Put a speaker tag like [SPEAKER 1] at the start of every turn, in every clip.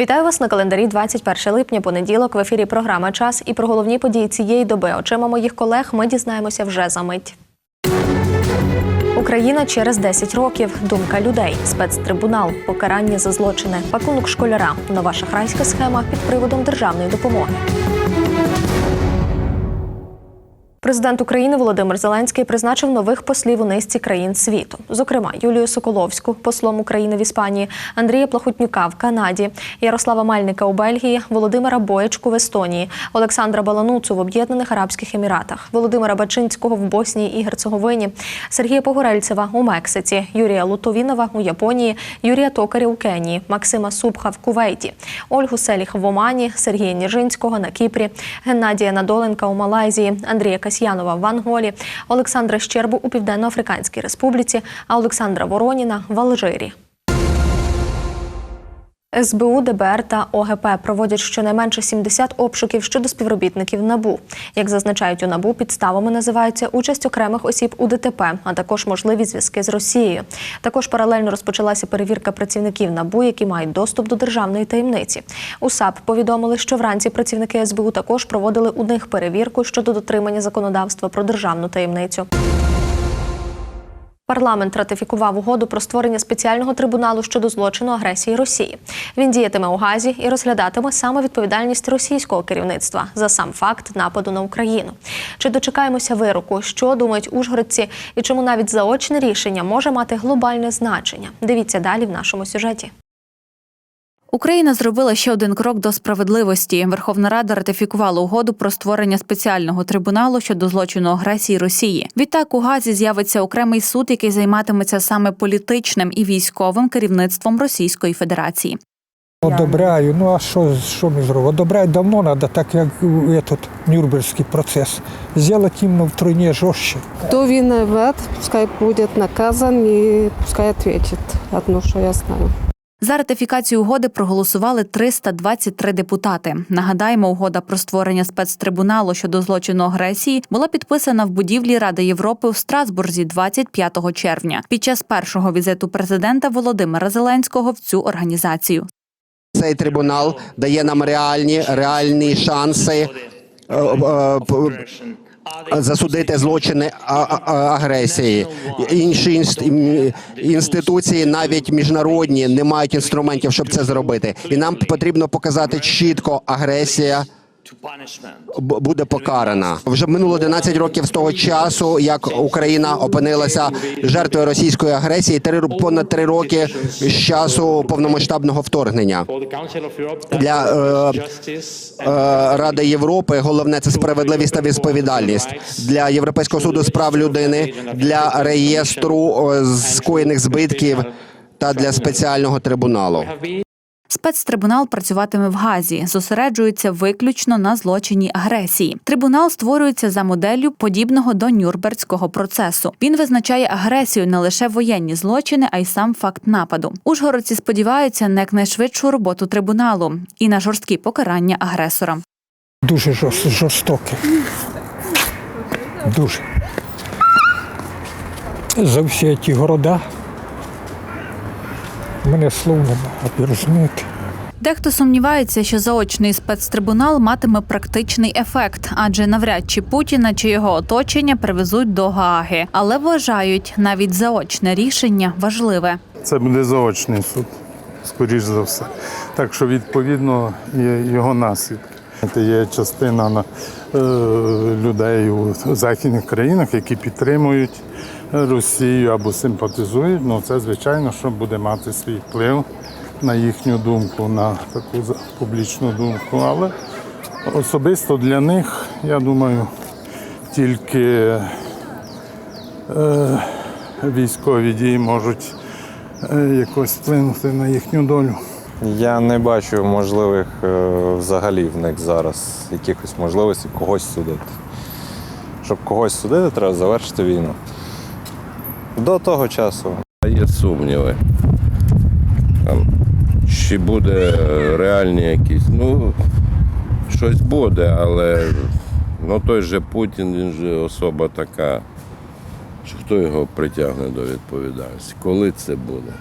[SPEAKER 1] Вітаю вас на календарі 21 липня, понеділок. В ефірі програма Час і про головні події цієї доби. Очима моїх колег ми дізнаємося вже за мить. Україна через 10 років. Думка людей. Спецтрибунал. Покарання за злочини. Пакунок школяра. Нова шахрайська схема під приводом державної допомоги. Президент України Володимир Зеленський призначив нових послів у низці країн світу, зокрема Юлію Соколовську, послом України в Іспанії, Андрія Плахутнюка в Канаді, Ярослава Мельника у Бельгії, Володимира Боєчку в Естонії, Олександра Балануцу в Об'єднаних Арабських Еміратах, Володимира Бачинського в Боснії і Герцеговині, Сергія Погорельцева у Мексиці, Юрія Лутовінова у Японії, Юрія Токаря у Кенії, Максима Супха в Кувейті, Ольгу Селіх в Омані, Сергія Ніжинського на Кіпрі, Геннадія Надоленка у Малайзії, Андрія Касьянова в Анголі, Олександра Щербу у Південно-Африканській Республіці, а Олександра Вороніна в Алжирі. СБУ, ДБР та ОГП проводять щонайменше 70 обшуків щодо співробітників НАБУ. Як зазначають у НАБУ, підставами називаються участь окремих осіб у ДТП, а також можливі зв'язки з Росією. Також паралельно розпочалася перевірка працівників НАБУ, які мають доступ до державної таємниці. У САП повідомили, що вранці працівники СБУ також проводили у них перевірку щодо дотримання законодавства про державну таємницю. Парламент ратифікував угоду про створення спеціального трибуналу щодо злочину агресії Росії. Він діятиме у Газі і розглядатиме саме відповідальність російського керівництва за сам факт нападу на Україну. Чи дочекаємося вироку? Що думають ужгородці, і чому навіть заочне рішення може мати глобальне значення? Дивіться далі в нашому сюжеті.
[SPEAKER 2] Україна зробила ще один крок до справедливості. Верховна Рада ратифікувала угоду про створення спеціального трибуналу щодо злочину агресії Росії. Відтак у Газі з'явиться окремий суд, який займатиметься саме політичним і військовим керівництвом Російської Федерації.
[SPEAKER 3] Одобряю. Ну а що, що ми зробимо? Одобряти давно треба, так як этот Нюрнбергський процес. Зробити їм втройне жорстче.
[SPEAKER 4] Кто виноват, пускай будет наказан и пускай ответит. Одно, что я знаю.
[SPEAKER 2] За ратифікацію угоди проголосували 323 депутати. Нагадаємо, угода про створення спецтрибуналу щодо злочину агресії була підписана в будівлі Ради Європи в Страсбурзі 25 червня під час першого візиту президента Володимира Зеленського в цю організацію.
[SPEAKER 5] Цей трибунал дає нам реальні реальні шанси е, е, засудити злочини агресії. Інші інст- інституції, навіть міжнародні, не мають інструментів, щоб це зробити. І нам потрібно показати чітко агресія. Буде покарана вже минуло 11 років з того часу, як Україна опинилася жертвою російської агресії. Три понад три роки з часу повномасштабного вторгнення для е, е, Ради Європи. Головне це справедливість та відповідальність для Європейського суду з прав людини, для реєстру е, скоєних збитків та для спеціального трибуналу.
[SPEAKER 2] Спецтрибунал працюватиме в Газі, зосереджується виключно на злочині агресії. Трибунал створюється за моделлю подібного до Нюрнберзького процесу. Він визначає агресію не лише воєнні злочини, а й сам факт нападу. Ужгородці сподіваються на якнайшвидшу роботу трибуналу і на жорсткі покарання агресора.
[SPEAKER 3] Дуже жорст, жорстоке. Дуже. За всі ті города. У мене слов немає, розумієте?
[SPEAKER 2] Дехто сумнівається, що заочний спецтрибунал матиме практичний ефект, адже навряд чи Путіна чи його оточення привезуть до Гааги, але вважають навіть заочне рішення важливе.
[SPEAKER 6] Це буде заочний суд, скоріш за все. Так що, відповідно, є його наслідки. Це Є частина на, е, людей у західних країнах, які підтримують Росію або симпатизують. Ну, це, звичайно, що буде мати свій вплив на їхню думку, на таку публічну думку. Але особисто для них, я думаю, тільки е, військові дії можуть е, якось вплинути на їхню долю.
[SPEAKER 7] Я не бачу можливих е, взагалі в них зараз якихось можливостей когось судити. Щоб когось судити, треба завершити війну. До того часу
[SPEAKER 8] Є сумніви. Там, чи буде е, реальні якісь. Ну, щось буде, але ну, той же Путін, він же особа така. Чи хто його притягне до відповідальності? Коли це буде?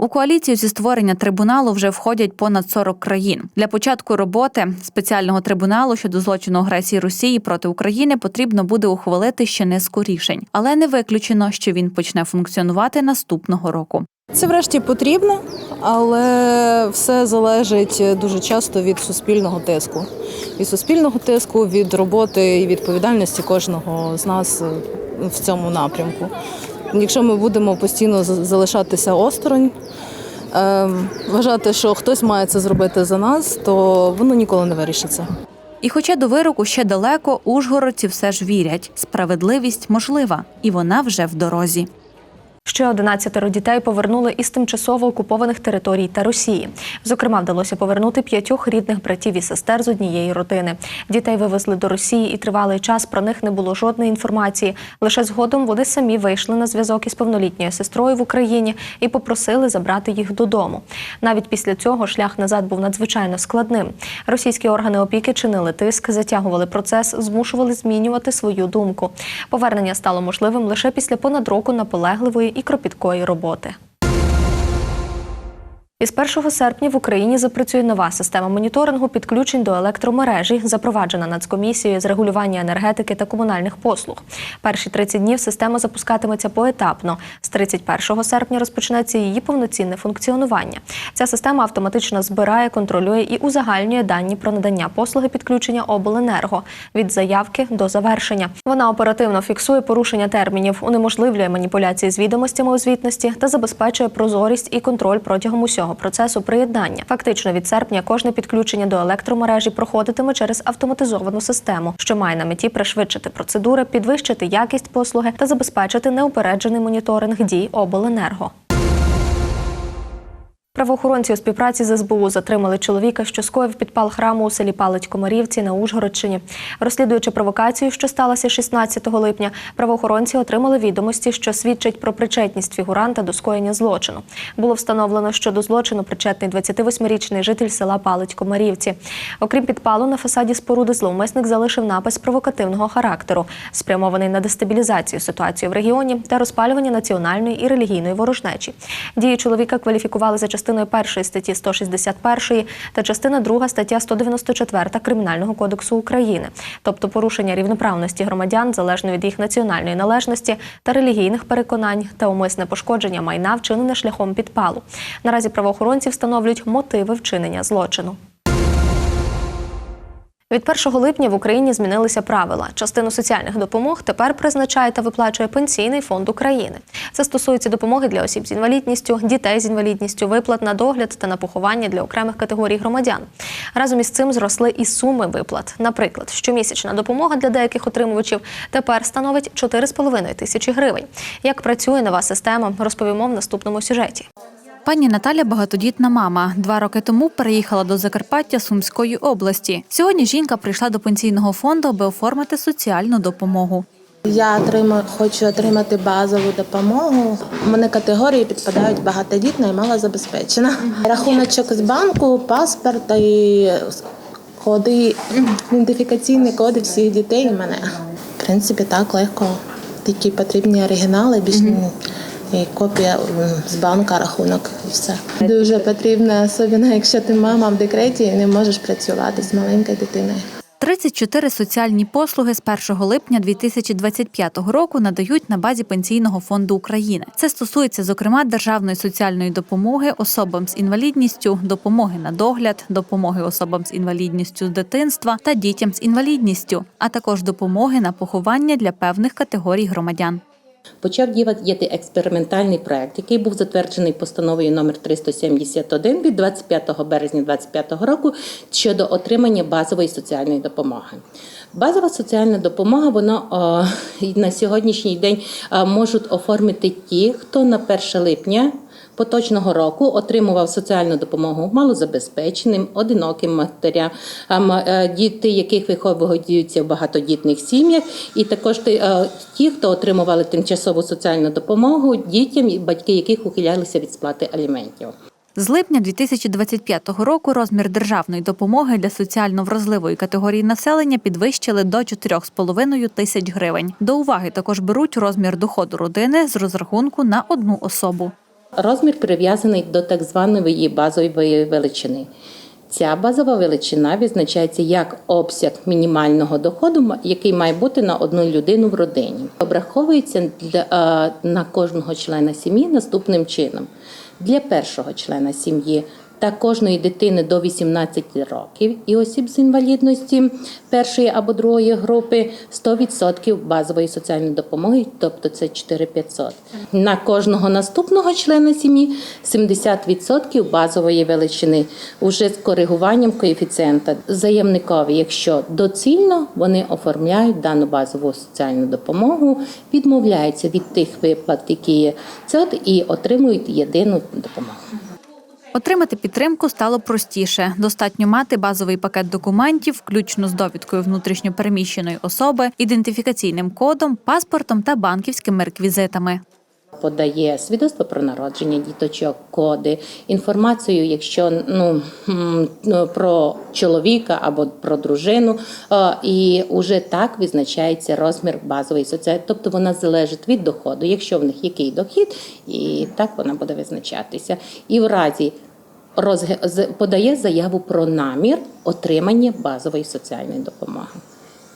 [SPEAKER 2] У коаліцію зі створення трибуналу вже входять понад 40 країн. Для початку роботи спеціального трибуналу щодо злочину агресії Росії проти України потрібно буде ухвалити ще низку рішень, але не виключено, що він почне функціонувати наступного року.
[SPEAKER 9] Це врешті потрібно, але все залежить дуже часто від суспільного тиску. Від суспільного тиску, від роботи і відповідальності кожного з нас в цьому напрямку. Якщо ми будемо постійно залишатися осторонь, е, вважати, що хтось має це зробити за нас, то воно ніколи не вирішиться.
[SPEAKER 2] І хоча до вироку ще далеко, ужгородці все ж вірять, справедливість можлива, і вона вже в дорозі.
[SPEAKER 1] Ще 11 дітей повернули із тимчасово окупованих територій та Росії. Зокрема, вдалося повернути п'ятьох рідних братів і сестер з однієї родини. Дітей вивезли до Росії, і тривалий час про них не було жодної інформації. Лише згодом вони самі вийшли на зв'язок із повнолітньою сестрою в Україні і попросили забрати їх додому. Навіть після цього шлях назад був надзвичайно складним. Російські органи опіки чинили тиск, затягували процес, змушували змінювати свою думку. Повернення стало можливим лише після понад року наполегливої і кропіткої роботи. Із 1 серпня в Україні запрацює нова система моніторингу підключень до електромережі, запроваджена Нацкомісією з регулювання енергетики та комунальних послуг. Перші 30 днів система запускатиметься поетапно. З 31 серпня розпочнеться її повноцінне функціонування. Ця система автоматично збирає, контролює і узагальнює дані про надання послуги підключення обленерго від заявки до завершення. Вона оперативно фіксує порушення термінів, унеможливлює маніпуляції з відомостями у звітності та забезпечує прозорість і контроль протягом усього процесу приєднання. Фактично від серпня кожне підключення до електромережі проходитиме через автоматизовану систему, що має на меті пришвидшити процедури, підвищити якість послуги та забезпечити неупереджений моніторинг дій обленерго. Правоохоронці у співпраці з СБУ затримали чоловіка, що скоїв підпал храму у селі Палить-Комарівці на Ужгородщині. Розслідуючи провокацію, що сталася 16 липня, правоохоронці отримали відомості, що свідчать про причетність фігуранта до скоєння злочину. Було встановлено, що до злочину причетний 28-річний житель села Палить-Комарівці. Окрім підпалу, на фасаді споруди зловмисник залишив напис провокативного характеру, спрямований на дестабілізацію ситуації в регіоні та розпалювання національної і релігійної ворожнечі. Дії чоловіка кваліфікували за частиною першої статті 161 та частина 2 стаття 194 Кримінального кодексу України, тобто порушення рівноправності громадян залежно від їх національної належності та релігійних переконань та умисне пошкодження майна, вчинене шляхом підпалу. Наразі правоохоронці встановлюють мотиви вчинення злочину. Від 1 липня в Україні змінилися правила. Частину соціальних допомог тепер призначає та виплачує Пенсійний фонд України. Це стосується допомоги для осіб з інвалідністю, дітей з інвалідністю, виплат на догляд та на поховання для окремих категорій громадян. Разом із цим зросли і суми виплат. Наприклад, щомісячна допомога для деяких отримувачів тепер становить 4,5 тисячі гривень. Як працює нова система, розповімо в наступному сюжеті.
[SPEAKER 2] Пані Наталя багатодітна мама. Два роки тому переїхала до Закарпаття Сумської області. Сьогодні жінка прийшла до пенсійного фонду, аби оформити соціальну допомогу.
[SPEAKER 10] Я отримаю, хочу отримати базову допомогу. У мене категорії підпадають багатодітна і малозабезпечена. Рахуночок з банку, паспорт і коди, ідентифікаційні коди всіх дітей у мене. В принципі, так легко. Тільки потрібні оригінали, більш. І копія з банка, рахунок і все. Дуже потрібно, особливо якщо ти мама в декреті і не можеш працювати з маленькою дитиною.
[SPEAKER 2] 34 соціальні послуги з 1 липня 2025 року надають на базі Пенсійного фонду України. Це стосується, зокрема, державної соціальної допомоги особам з інвалідністю, допомоги на догляд, допомоги особам з інвалідністю з дитинства та дітям з інвалідністю, а також допомоги на поховання для певних категорій громадян.
[SPEAKER 11] Почав діяти експериментальний проект, який був затверджений постановою номер 371 від 25 березня 2025 року щодо отримання базової соціальної допомоги. Базова соціальна допомога вона о, на сьогоднішній день е, можуть оформити ті, хто на 1 липня поточного року отримував соціальну допомогу малозабезпеченим, одиноким матерям, е, діти, яких виховуються в багатодітних сім'ях, і також е, ті, хто отримували тимчасову соціальну допомогу дітям, батьки яких ухилялися від сплати аліментів.
[SPEAKER 2] З липня 2025 року розмір державної допомоги для соціально вразливої категорії населення підвищили до 4,5 тисяч гривень. До уваги також беруть розмір доходу родини з розрахунку на одну особу.
[SPEAKER 11] Розмір прив'язаний до так званої базової величини. Ця базова величина визначається як обсяг мінімального доходу, який має бути на одну людину в родині. Обраховується для, е, на кожного члена сім'ї наступним чином. Для першого члена сім'ї та кожної дитини до 18 років і осіб з інвалідності першої або другої групи 100% базової соціальної допомоги, тобто це 4500. На кожного наступного члена сім'ї 70% базової величини, уже з коригуванням коефіцієнта заявникові, якщо доцільно вони оформляють дану базову соціальну допомогу, відмовляються від тих виплат, які є ЦОД, і отримують єдину допомогу.
[SPEAKER 2] Отримати підтримку стало простіше. Достатньо мати базовий пакет документів, включно з довідкою внутрішньопереміщеної особи, ідентифікаційним кодом, паспортом та банківськими реквізитами.
[SPEAKER 11] Подає свідоцтво про народження діточок, коди, інформацію, якщо ну ну, про чоловіка або про дружину, е, і вже так визначається розмір базової соціальної, тобто вона залежить від доходу. Якщо в них який дохід, і так вона буде визначатися. І в разі подає заяву про намір отримання базової соціальної допомоги.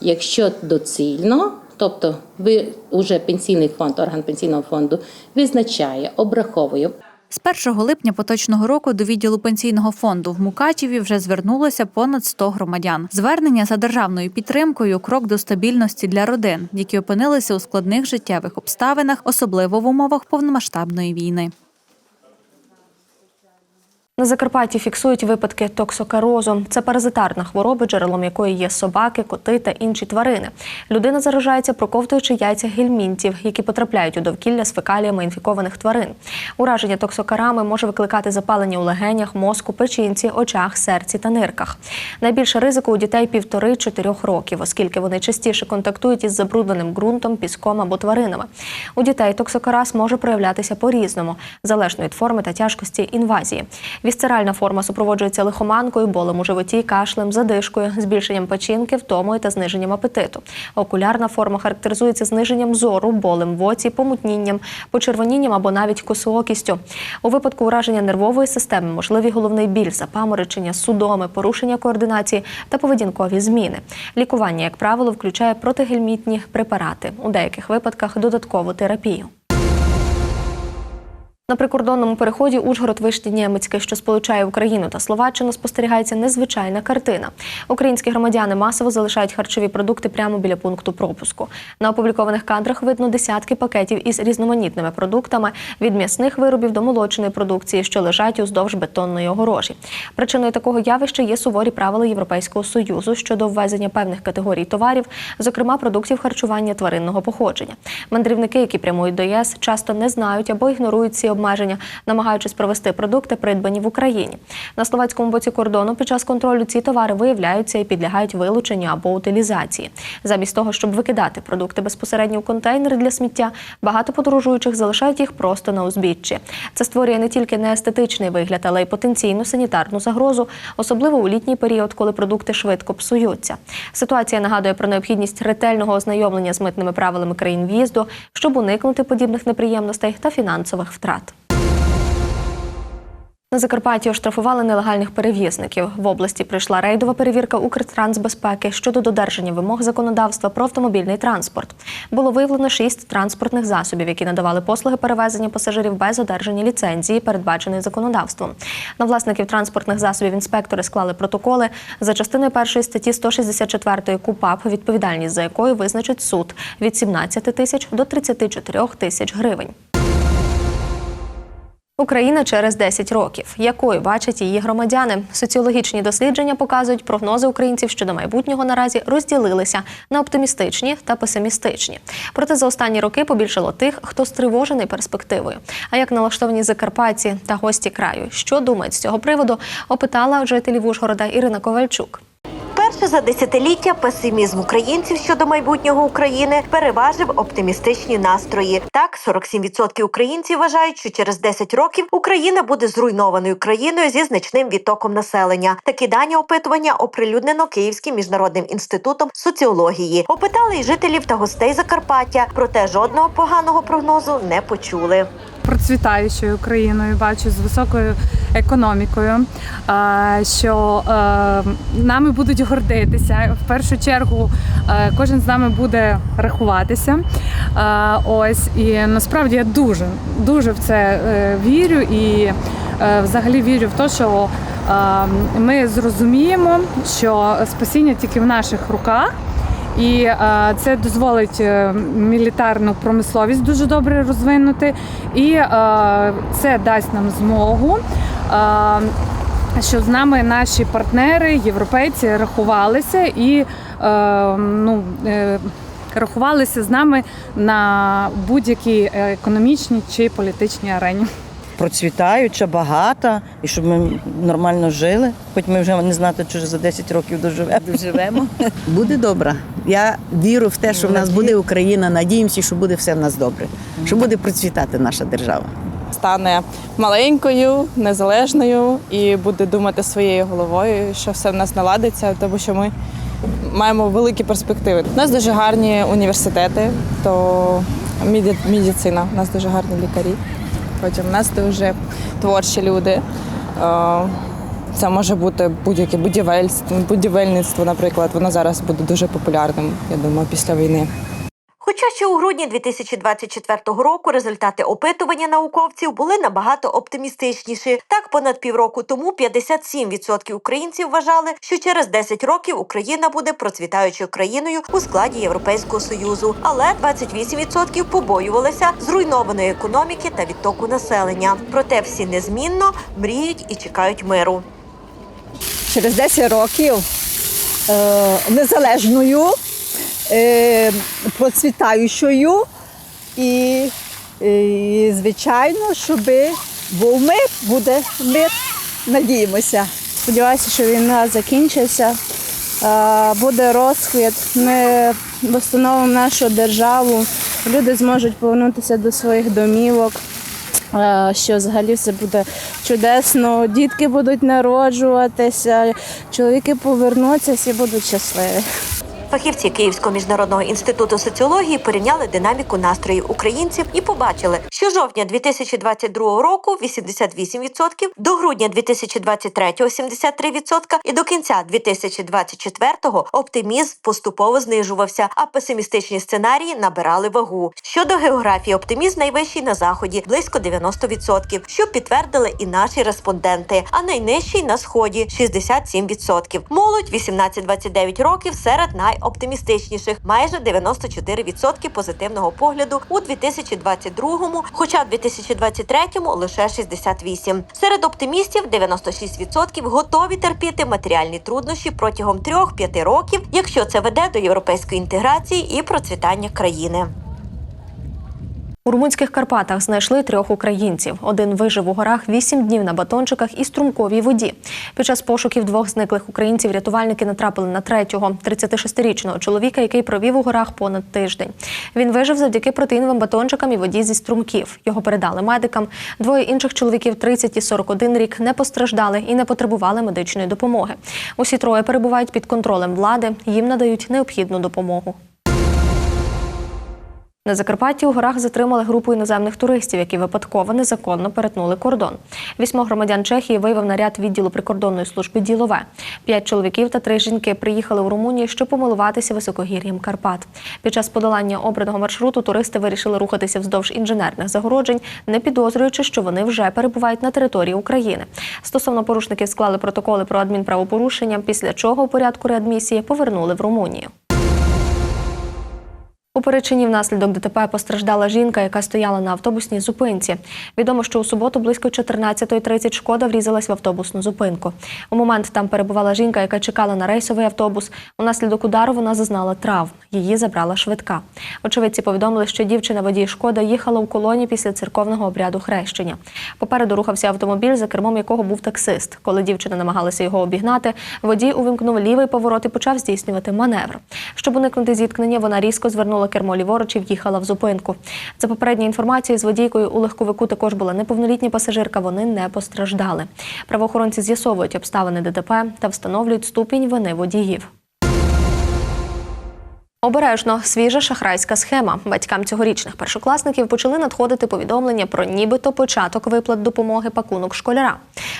[SPEAKER 11] Якщо доцільно, тобто ви уже пенсійний фонд, орган пенсійного фонду визначає, обраховує
[SPEAKER 2] З 1 липня поточного року до відділу пенсійного фонду в Мукачеві вже звернулося понад 100 громадян. Звернення за державною підтримкою крок до стабільності для родин, які опинилися у складних життєвих обставинах, особливо в умовах повномасштабної війни.
[SPEAKER 1] На Закарпатті фіксують випадки токсокарозу. Це паразитарна хвороба, джерелом якої є собаки, коти та інші тварини. Людина заражається, проковтуючи яйця гельмінтів, які потрапляють у довкілля з фекаліями інфікованих тварин. Ураження токсокарами може викликати запалення у легенях, мозку, печінці, очах, серці та нирках. Найбільше ризику у дітей півтори-чотирьох років, оскільки вони частіше контактують із забрудненим ґрунтом, піском або тваринами. У дітей токсокараз може проявлятися по-різному, залежно від форми та тяжкості інвазії. Вісцеральна форма супроводжується лихоманкою, болем у животі, кашлем, задишкою, збільшенням печінки, втомою та зниженням апетиту. Окулярна форма характеризується зниженням зору, болем в оці, помутнінням, почервонінням або навіть косоокістю. У випадку ураження нервової системи можливі головний біль, запаморочення, судоми, порушення координації та поведінкові зміни. Лікування, як правило, включає протигельмітні препарати, у деяких випадках додаткову терапію. На прикордонному переході Ужгород Вишні Німецьке, що сполучає Україну та Словаччину, спостерігається незвичайна картина. Українські громадяни масово залишають харчові продукти прямо біля пункту пропуску. На опублікованих кадрах видно десятки пакетів із різноманітними продуктами від м'ясних виробів до молочної продукції, що лежать уздовж бетонної огорожі. Причиною такого явища є суворі правила Європейського союзу щодо ввезення певних категорій товарів, зокрема продуктів харчування тваринного походження. Мандрівники, які прямують до ЄС, часто не знають або ігнорують ці обмеження, намагаючись провести продукти, придбані в Україні. На словацькому боці кордону під час контролю ці товари виявляються і підлягають вилученню або утилізації. Замість того, щоб викидати продукти безпосередньо в контейнери для сміття, багато подорожуючих залишають їх просто на узбіччі. Це створює не тільки неестетичний вигляд, але й потенційну санітарну загрозу, особливо у літній період, коли продукти швидко псуються. Ситуація нагадує про необхідність ретельного ознайомлення з митними правилами країн в'їзду, щоб уникнути подібних неприємностей та фінансових втрат. На Закарпатті оштрафували нелегальних перевізників. В області прийшла рейдова перевірка Укртрансбезпеки щодо додержання вимог законодавства про автомобільний транспорт. Було виявлено шість транспортних засобів, які надавали послуги перевезення пасажирів без одержання ліцензії, передбаченої законодавством. На власників транспортних засобів інспектори склали протоколи за частиною першої статті 164 КУПАП, відповідальність за якою визначить суд від 17 тисяч до 34 тисяч гривень. Україна через 10 років. Якою бачать її громадяни? Соціологічні дослідження показують, прогнози українців щодо майбутнього наразі розділилися на оптимістичні та песимістичні. Проте за останні роки побільшало тих, хто стривожений перспективою. А як налаштовані закарпатці та гості краю, що думають з цього приводу, опитала жителів Ужгорода Ірина Ковальчук.
[SPEAKER 12] Вперше за десятиліття песимізм українців щодо майбутнього України переважив оптимістичні настрої. Так, 47% українців вважають, що через 10 років Україна буде зруйнованою країною зі значним відтоком населення. Такі дані опитування оприлюднено Київським міжнародним інститутом соціології. Опитали й жителів та гостей Закарпаття, проте жодного поганого прогнозу не почули.
[SPEAKER 13] процвітаючою країною, бачу з високою економікою, що е, нами будуть гордитися. В першу чергу е, кожен з нами буде рахуватися. Е, Ось і насправді я дуже дуже в це е, вірю і взагалі вірю в те, що ми зрозуміємо, що спасіння тільки в наших руках. І це дозволить мілітарну промисловість дуже добре розвинути, і це дасть нам змогу. Що з нами наші партнери, європейці, рахувалися і е, ну, е, рахувалися з нами на будь-якій економічній чи політичній арені.
[SPEAKER 14] процвітаюча, багата, і щоб ми нормально жили. Хоч ми вже не знати, чи за 10 років доживемо.
[SPEAKER 15] Доживемо. Буде добре. Я вірю в те, що в нас буде Україна. Надіємося, що буде все в нас добре, що буде процвітати наша держава.
[SPEAKER 16] Стане маленькою, незалежною і буде думати своєю головою, що все в нас наладиться, тому що ми маємо великі перспективи. У нас дуже гарні університети, то медицина, у нас дуже гарні лікарі. Потім у нас дуже творчі люди. Е, Це може бути будь-яке будівельство, будівельництво, наприклад. Воно зараз буде дуже популярним, я думаю, після війни.
[SPEAKER 12] Хоча ще у грудні 2024 року результати опитування науковців були набагато оптимістичніші. Так, понад півроку тому 57% українців вважали, що через 10 років Україна буде процвітаючою країною у складі Європейського союзу, але 28% побоювалися зруйнованої економіки та відтоку населення. Проте всі незмінно мріють і чекають миру.
[SPEAKER 17] через 10 років е, незалежною, е, процвітаючою і, і звичайно, щоб був мир, буде мир. Надіємося.
[SPEAKER 18] Сподіваюся, що війна закінчиться, е, буде розквіт. Ми встановимо нашу державу, люди зможуть повернутися до своїх домівок. е, Що взагалі все буде чудесно, дітки будуть народжуватися, чоловіки повернуться, всі будуть щасливі.
[SPEAKER 12] Фахівці Київського міжнародного інституту соціології порівняли динаміку настроїв українців і побачили, що жовтня 2022 року 88%, до грудня 2023 – 73% і до кінця 2024 оптимізм поступово знижувався, а песимістичні сценарії набирали вагу. Щодо географії, оптимізм найвищий на заході близько 90%, що підтвердили і наші респонденти, а найнижчий на сході 67%. Молодь 18-29 років серед найоптимістичніших, майже 94% позитивного погляду у 2022-му, хоча в 2023-му лише 68%. Серед оптимістів 96% готові терпіти матеріальні труднощі протягом 3-5 років, якщо це веде до європейської інтеграції і процвітання країни.
[SPEAKER 1] У румунських Карпатах знайшли трьох українців. Один вижив у горах вісім днів на батончиках і струмковій воді. Під час пошуків двох зниклих українців рятувальники натрапили на третього, 36-річного чоловіка, який провів у горах понад тиждень. Він вижив завдяки протеїновим батончикам і воді зі струмків. Його передали медикам. Двоє інших чоловіків 30 і 41 рік не постраждали і не потребували медичної допомоги. Усі троє перебувають під контролем влади. Їм надають необхідну допомогу. На Закарпатті у горах затримали групу іноземних туристів, які випадково незаконно перетнули кордон. Вісьмо громадян Чехії виявив наряд відділу прикордонної служби ділове. П'ять чоловіків та три жінки приїхали у Румунію, щоб помилуватися високогір'ям Карпат. Під час подолання обраного маршруту туристи вирішили рухатися вздовж інженерних загороджень, не підозрюючи, що вони вже перебувають на території України. Стосовно порушників склали протоколи про адмінправопорушення, після чого у порядку реадмісії повернули в Румунію. У Перечині внаслідок ДТП постраждала жінка, яка стояла на автобусній зупинці. Відомо, що у суботу близько 14.30 шкода врізалась в автобусну зупинку. У момент там перебувала жінка, яка чекала на рейсовий автобус. Унаслідок удару вона зазнала травм. Її забрала швидка. Очевидці повідомили, що дівчина водій шкода їхала у колоні після церковного обряду хрещення. Попереду рухався автомобіль, за кермом якого був таксист. Коли дівчина намагалася його обігнати, водій увімкнув лівий поворот і почав здійснювати маневр. Щоб уникнути зіткнення, вона різко звернула кермо ліворуч і в'їхала в зупинку. За попередньою інформацією, з водійкою у легковику також була неповнолітня пасажирка. Вони не постраждали. Правоохоронці з'ясовують обставини ДТП та встановлюють ступінь вини водіїв. Обережно свіжа шахрайська схема. Батькам цьогорічних першокласників почали надходити повідомлення про нібито початок виплат допомоги пакунок школяра.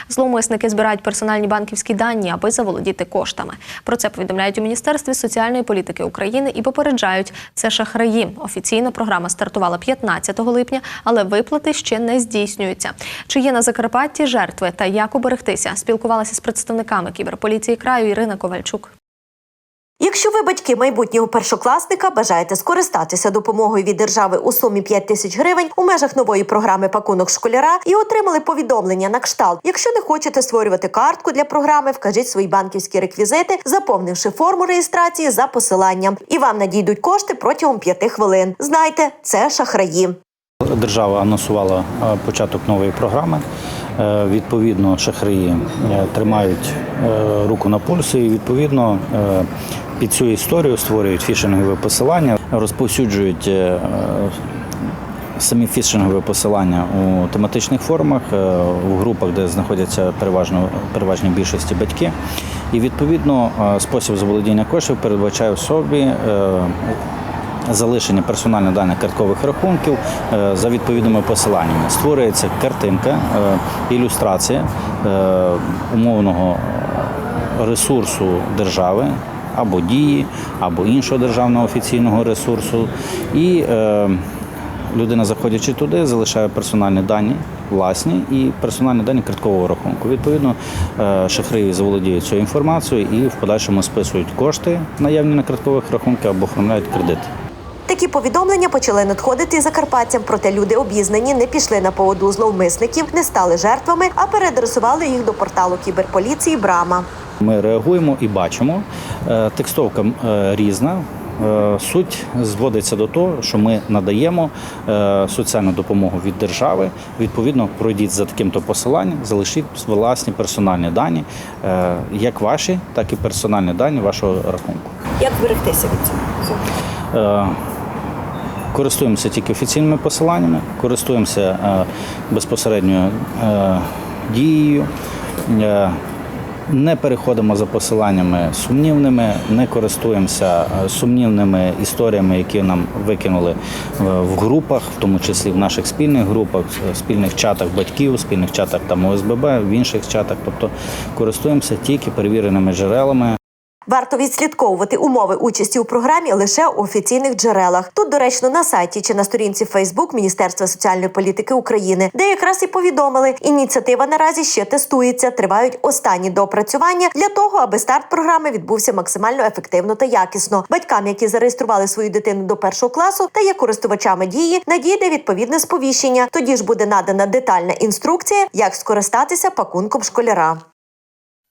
[SPEAKER 1] Зловмисники збирають персональні банківські дані, аби заволодіти коштами. Про це повідомляють у Міністерстві соціальної політики України і попереджають, це шахраї. Офіційна програма стартувала 15 липня, але виплати ще не здійснюються. Чи є на Закарпатті жертви та як уберегтися? Спілкувалася з представниками кіберполіції краю Ірина Ковальчук.
[SPEAKER 12] Якщо ви батьки майбутнього першокласника бажаєте скористатися допомогою від держави у сумі 5 тисяч гривень у межах нової програми пакунок школяра і отримали повідомлення на кшталт. Якщо не хочете створювати картку для програми, вкажіть свої банківські реквізити, заповнивши форму реєстрації за посиланням, і вам надійдуть кошти протягом 5 хвилин. Знайте, це шахраї.
[SPEAKER 19] Держава анонсувала початок нової програми. Е, Відповідно, шахраї е, тримають е, руку на пульсі і відповідно під цю історію створюють фішингові посилання, розповсюджують самі фішингові посилання у тематичних форумах, е, у групах, де знаходяться переважно переважній більшості батьки. І відповідно спосіб заволодіння коштів передбачає в собі. Залишення персональних даних карткових рахунків е, за відповідними посиланнями. Створюється картинка, е, ілюстрація е, умовного ресурсу держави. Або дії, або іншого державного офіційного ресурсу. І людина, заходячи туди, залишає персональні дані власні і персональні дані карткового рахунку. Відповідно, е, заволодіють цією інформацією і в подальшому списують кошти, наявні на карткових рахунках або оформляють кредит.
[SPEAKER 12] Такі повідомлення почали надходити закарпатцям, проте люди обізнані, не пішли на поводу зловмисників, не стали жертвами, а переадресували їх до порталу кіберполіції Брама.
[SPEAKER 19] Ми реагуємо і бачимо. Е, Текстовка е, різна. Е, Суть зводиться до того, що ми надаємо соціальну допомогу від держави. Відповідно, пройдіть за таким-то посиланням, залишіть власні персональні дані, як ваші, так і персональні дані вашого рахунку.
[SPEAKER 12] Як берегтися від цього?
[SPEAKER 19] Користуємося тільки офіційними посиланнями, користуємося е, безпосередньо е, дією, е, не переходимо за посиланнями сумнівними, не користуємося сумнівними історіями, які нам викинули в групах, в тому числі в наших спільних групах, в спільних чатах батьків, спільних чатах там ОСББ, в інших чатах. Тобто користуємося тільки перевіреними джерелами.
[SPEAKER 12] Варто відслідковувати умови участі у програмі лише у офіційних джерелах. Тут доречно на сайті чи на сторінці Фейсбук Міністерства соціальної політики України, де якраз і повідомили, ініціатива наразі ще тестується. Тривають останні доопрацювання для того, аби старт програми відбувся максимально ефективно та якісно. Батькам, які зареєстрували свою дитину до першого класу та є користувачами дії, надійде відповідне сповіщення. Тоді ж буде надана детальна інструкція, як скористатися пакунком школяра.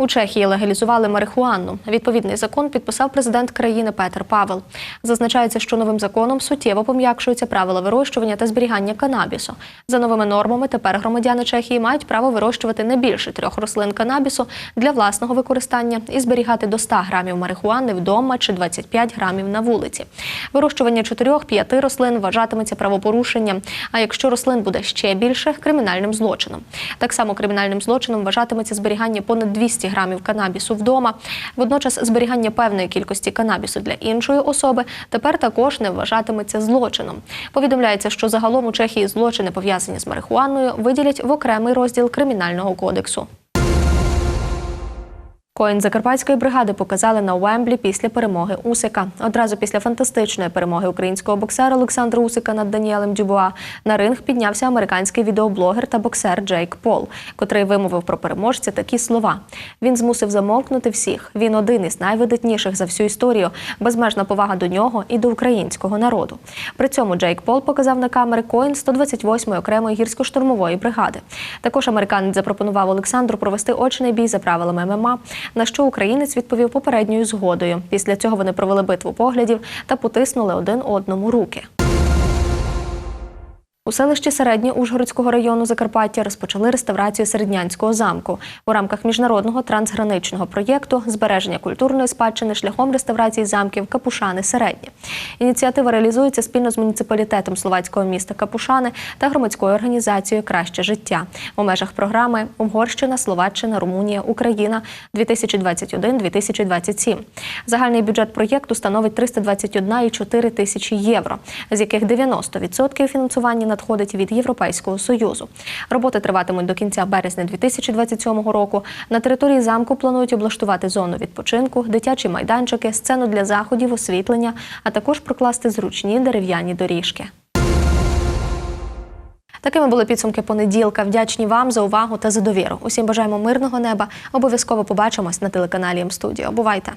[SPEAKER 1] У Чехії легалізували марихуану. Відповідний закон підписав президент країни Петер Павел. Зазначається, що новим законом суттєво пом'якшуються правила вирощування та зберігання канабісу. За новими нормами тепер громадяни Чехії мають право вирощувати не більше трьох рослин канабісу для власного використання і зберігати до 100 грамів марихуани вдома чи 25 грамів на вулиці. Вирощування 4-5 рослин вважатиметься правопорушенням. А якщо рослин буде ще більше кримінальним злочином. Так само кримінальним злочином вважатиметься зберігання понад 200 грамів канабісу вдома. Водночас зберігання певної кількості канабісу для іншої особи тепер також не вважатиметься злочином. Повідомляється, що загалом у Чехії злочини пов'язані з марихуаною виділять в окремий розділ кримінального кодексу. Коін Закарпатської бригади показали на Уемблі після перемоги Усика. Одразу після фантастичної перемоги українського боксера Олександра Усика над Даніелем Дюбуа на ринг піднявся американський відеоблогер та боксер Джейк Пол, котрий вимовив про переможця такі слова. Він змусив замовкнути всіх. Він один із найвидатніших за всю історію. Безмежна повага до нього і до українського народу. При цьому Джейк Пол показав на камери Коін 128-ї окремої гірсько-штурмової бригади. Також американець запропонував Олександру провести очний бій за правилами ММА, на що українець відповів попередньою згодою. Після цього вони провели битву поглядів та потиснули один одному руки. У селищі Середнє Ужгородського району Закарпаття розпочали реставрацію Середнянського замку у рамках міжнародного трансграничного проєкту збереження культурної спадщини шляхом реставрації замків Капушани Середнє. Ініціатива реалізується спільно з муніципалітетом словацького міста Капушани та громадською організацією Краще життя у межах програми Угорщина, Словаччина, Румунія, Україна 2021-2027. Загальний бюджет проєкту становить 321,4 тисячі євро, з яких 90% фінансування надходить від Європейського союзу. Роботи триватимуть до кінця березня 2027 року. На території замку планують облаштувати зону відпочинку, дитячі майданчики, сцену для заходів, освітлення, а також прокласти зручні дерев'яні доріжки. Такими були підсумки понеділка. Вдячні вам за увагу та за довіру. Усім бажаємо мирного неба. Обов'язково побачимось на телеканалі М-студіо. Бувайте!